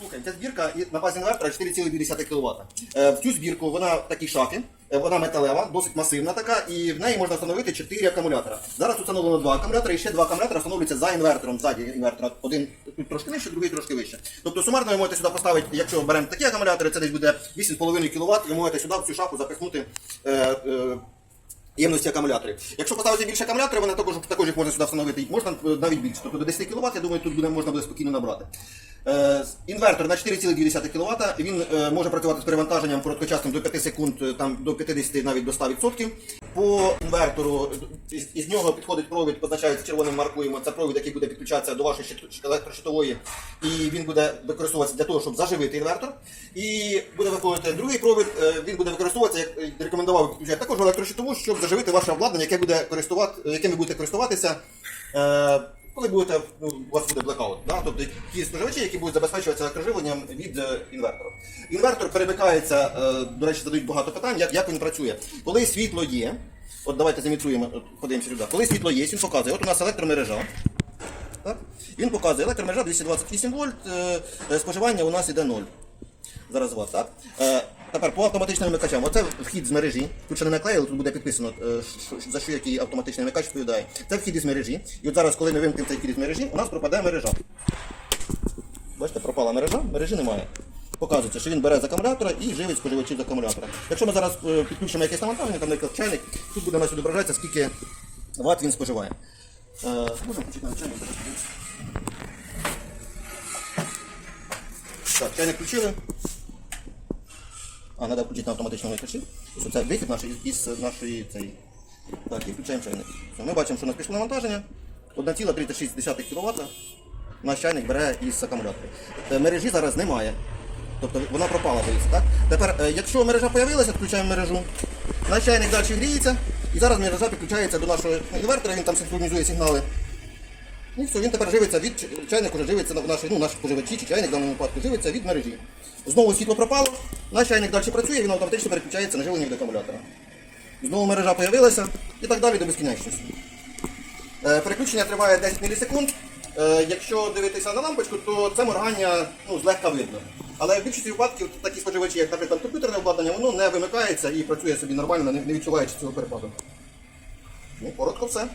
Слухай, ця збірка і- на базі інвертора 4,2 кВт. В цю збірку вона в такій шафі, е, вона металева, досить масивна така, і в неї можна встановити 4 акумулятора. Зараз встановлено 2 акумулятори, і ще 2 акумулятора встановлюються за інвертором, ззаді інвертора. Один трошки нижче, другий трошки вище. Тобто сумарно ви можете сюди поставити, якщо беремо такі акумулятори, це десь буде 8,5 кВт, ви можете сюди в цю шафу запихнути. Е, е, Ємності акумуляторів. Якщо поставити більше акумуляторів, вони також, також їх можна сюди встановити. Можна е, навіть більше. Тобто до 10 кВт, я думаю, тут буде, можна буде спокійно набрати. Е, інвертор на 4,2 кВт, він е, може працювати з перевантаженням короткочасним до 5 секунд, е, там, до 50 навіть до 100%. По інвертору із, із нього підходить провід, позначається червоним маркуємо. Це провід, який буде підключатися до вашої щит- електрощитової, і він буде використовуватися для того, щоб заживити інвертор. І буде виходити другий провід, він буде використовуватися, як рекомендував підключати також електрощитову, щоб заживити ваше обладнання, яке буде користувати, яким ви будете користуватися. Коли будете, ну, у вас буде блекаут, да? тобто ті споживачі, які будуть забезпечуватися електроживленням від е, інвертора. Інвертор перемикається, е, до речі, задають багато питань, як, як він працює. Коли світло є, от давайте замітруємо, от подивимося сюди. Коли світло є, він показує, от у нас електромережа. Так? Він показує електромережа 228 вольт, е, споживання у нас іде 0. Зараз у вас, так? Тепер по автоматичним вимикачам. Оце вхід з мережі. Тут ще не наклеїли, тут буде підписано, е, за що який автоматичний вимикач відповідає. Це вхід із мережі. І от зараз, коли ми вимкнемо цей вхід із мережі, у нас пропаде мережа. Бачите, пропала мережа, мережі немає. Показується, що він бере з акумулятора і живить споживачів з акумулятора. Якщо ми зараз е, підключимо якесь навантаження, там, наприклад, чайник, тут буде у нас відображатися, скільки ватт він споживає. Е, можемо включити чайник. Так, чайник включили. А, треба включити на автоматичному. Ось Це вихід наш із нашої цієї. Так, і включаємо чайник. Ми бачимо, що у нас пішло навантаження. 1,36 кВт наш чайник бере із акумулятора. Е, Мережі зараз немає. Тобто вона пропала, дивіться, так? Тепер, е, якщо мережа з'явилася, включаємо мережу. Наш чайник далі гріється, і зараз мережа підключається до нашого інвертора, він там синхронізує сигнали. І все, він тепер живиться від чайник уже живиться на нашій, ну, наш споживачі чи чайник в даному випадку живиться від мережі. Знову світло пропало, наш чайник далі працює, він автоматично переключається на живлення від акумулятора. Знову мережа з'явилася і так далі до безкінечності. Е, Переключення триває 10 мілісекунд. Е, Якщо дивитися на лампочку, то це моргання ну, злегка видно. Але в більшості випадків такі споживачі, як, наприклад, комп'ютерне обладнання, воно не вимикається і працює собі нормально, не відчуваючи цього перепаду. Ну, коротко все.